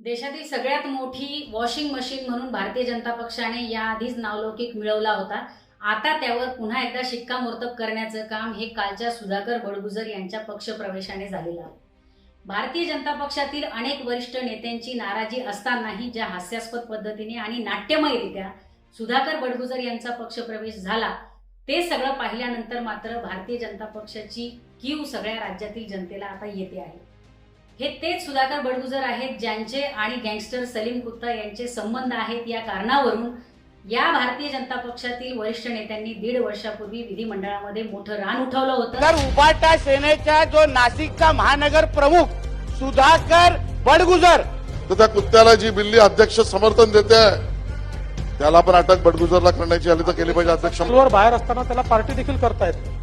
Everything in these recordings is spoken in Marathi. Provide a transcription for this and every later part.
देशातील सगळ्यात मोठी वॉशिंग मशीन म्हणून भारतीय जनता पक्षाने याआधीच नावलौकिक मिळवला होता. आता त्यावर पुन्हा एकदा शिक्कामोर्तब करण्याचं काम हे कालच्या सुधाकर बडगुजर यांच्या पक्षप्रवेशाने झालेलं आहे. भारतीय जनता पक्षातील अनेक वरिष्ठ नेत्यांची नाराजी असतानाही ज्या हास्यास्पद पद्धतीने आणि नाट्यमयरित्या सुधाकर बडगुजर यांचा पक्षप्रवेश झाला ते सगळं पाहिल्यानंतर मात्र भारतीय जनता पक्षाची कीव सगळ्या राज्यातील जनतेला आता येते आहे. हे तेच सुधाकर बडगुजर आहेत ज्यांचे आणि गँगस्टर सलीम कुत्ता यांचे संबंध आहेत या कारणावरून या भारतीय जनता पक्षातील वरिष्ठ नेत्यांनी दीड वर्षापूर्वी विधिमंडळामध्ये मोठं रान उठवलं होतं. तर उबाटा सेनेचा जो नाशिकचा महानगर प्रमुख सुधाकर बडगुजर. तर त्या कुत्त्याला जी बिल्ली अध्यक्ष समर्थन देते त्याला पण अटक बडगुजरला करण्याची आली तर केली पाहिजे अध्यक्ष. बाहेर असताना त्याला पार्टी देखील करता येते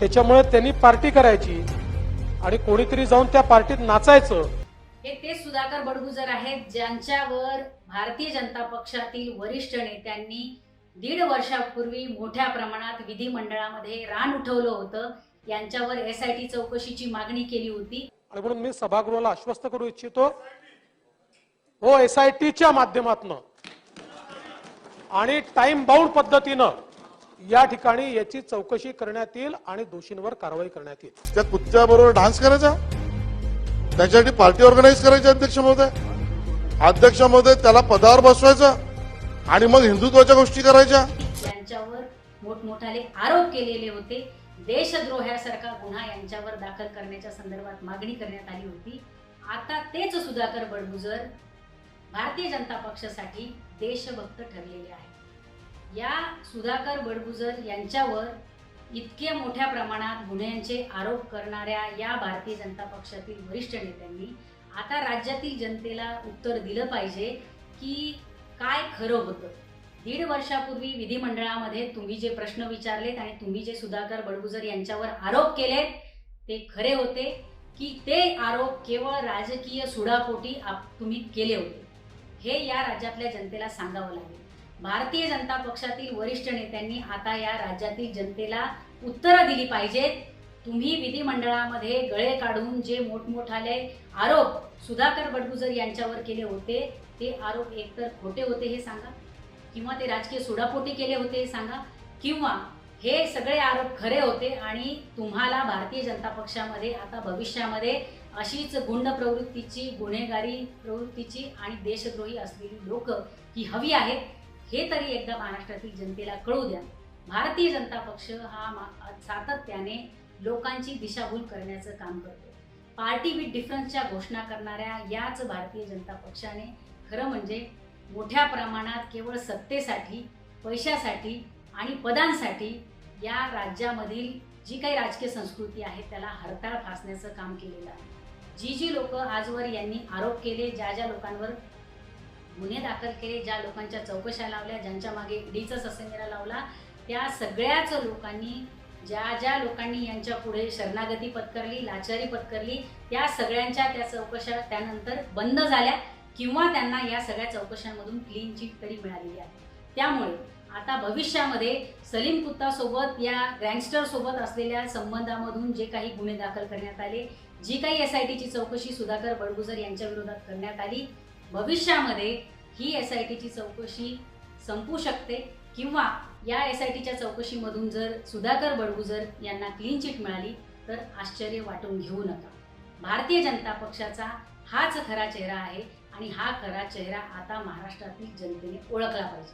त्याच्यामुळे त्यांनी पार्टी करायची. आणि कोणीतरी जाऊन त्या पार्टीत नाचायचं. हे ते सुधाकर बडगुजर आहेत ज्यांच्यावर भारतीय जनता पक्षातील वरिष्ठ नेत्यांनी दीड वर्षापूर्वी मोठ्या प्रमाणात विधिमंडळामध्ये रान उठवलं होतं. यांच्यावर एस आय टी चौकशीची मागणी केली होती. आणि म्हणून मी सभागृहाला आश्वस्त करू इच्छितो. हो एस आय टीच्या माध्यमातून आणि टाइम बाउंड पद्धतीनं या ठिकाणी याची चौकशी करण्यात येईल आणि दोषींवर कारवाई करण्यात येईल. त्या कुत्त्याबरोबर डान्स करायचा? त्याच्यासाठी पार्टी ऑर्गनाईज करायची अध्यक्ष महोदय? अध्यक्ष महोदय त्याला पदावर बसवायचं आणि मग हिंदुत्वाच्या गोष्टी करायच्या? यांच्यावर मोठमोठाले आरोप केलेले होते. देशद्रोहासारखा गुन्हा यांच्यावर दाखल करण्याच्या संदर्भात मागणी करण्यात आली होती. आता तेच सुधाकर बडगुजर भारतीय जनता पक्षासाठी देशभक्त ठरलेले आहेत. या सुधाकर बडगुजर यांच्यावर इतके मोठ्या प्रमाणात गुन्ह्यांचे आरोप करणाऱ्या या भारतीय जनता पक्षातील वरिष्ठ नेत्यांनी आता राज्यातील जनतेला उत्तर दिलं पाहिजे की काय खरं होतं. दीड वर्षापूर्वी विधिमंडळामध्ये तुम्ही जे प्रश्न विचारलेत आणि तुम्ही जे सुधाकर बडगुजर यांच्यावर आरोप केलेत ते खरे होते की ते आरोप केवळ राजकीय सुडापोटी आप तुम्ही केले होते. हे या राज्यातल्या जनतेला सांगावं लागेल. भारतीय जनता पक्षातील वरिष्ठ नेत्यांनी आता या राज्यातील जनतेला उत्तरं दिली पाहिजेत. तुम्ही विधिमंडळामध्ये गळे काढून जे मोठमोठाले आरोप सुधाकर बडगुजर यांच्यावर केले होते ते आरोप एकतर खोटे होते हे सांगा? किंवा ते राजकीय सुडापोटी केले होते हे सांगा? किंवा हे सगळे आरोप खरे होते आणि तुम्हाला भारतीय जनता पक्षामध्ये आता भविष्यामध्ये अशीच गुंड प्रवृत्तीची गुन्हेगारी प्रवृत्तीची आणि देशद्रोही असलेली लोक ही हवी आहेत. हे तरी एकदा महाराष्ट्रातील जनतेला कळू द्या. भारतीय जनता पक्ष हा सातत्याने लोकांची दिशाभूल करण्याचं काम करतो. पार्टी विथ डिफरन्सच्या घोषणा करणाऱ्या याच भारतीय जनता पक्षाने खरं म्हणजे मोठ्या प्रमाणात केवळ सत्तेसाठी पैशासाठी आणि पदांसाठी या राज्यामधील जी काही राजकीय संस्कृती आहे त्याला हरताळ फासण्याचं काम केलेलं आहे. जी जी लोक आजवर यांनी आरोप केले ज्या ज्या लोकांवर गुन्हे दाखल केले ज्या लोकांच्या चौकशा लावल्या ज्यांच्या मागे ईडीचा ससेमेरा लावला त्या सगळ्याच लोकांनी ज्या ज्या लोकांनी यांच्या पुढे शरणागती पत्करली लाचारी पत्करली त्या सगळ्यांच्या त्या चौकशा त्यानंतर बंद झाल्या किंवा त्यांना या सगळ्या चौकशांमधून क्लीन चिट तरी मिळालेली आहे. त्यामुळे आता भविष्यामध्ये सलीम कुत्तासोबत या गँगस्टरसोबत असलेल्या संबंधामधून जे काही गुन्हे दाखल करण्यात आले जी काही एस आय टीची चौकशी सुधाकर बडगुजर यांच्या विरोधात करण्यात आली भविष्यामध्ये ही एस आय टीची चौकशी संपू शकते किंवा या एस आय टीच्या चौकशीमधून जर सुधाकर बडगुजर यांना क्लीन चिट मिळाली तर आश्चर्य वाटून घेऊ नका. भारतीय जनता पक्षाचा हाच खरा चेहरा आहे आणि हा खरा चेहरा आता महाराष्ट्रातील जनतेने ओळखला पाहिजे.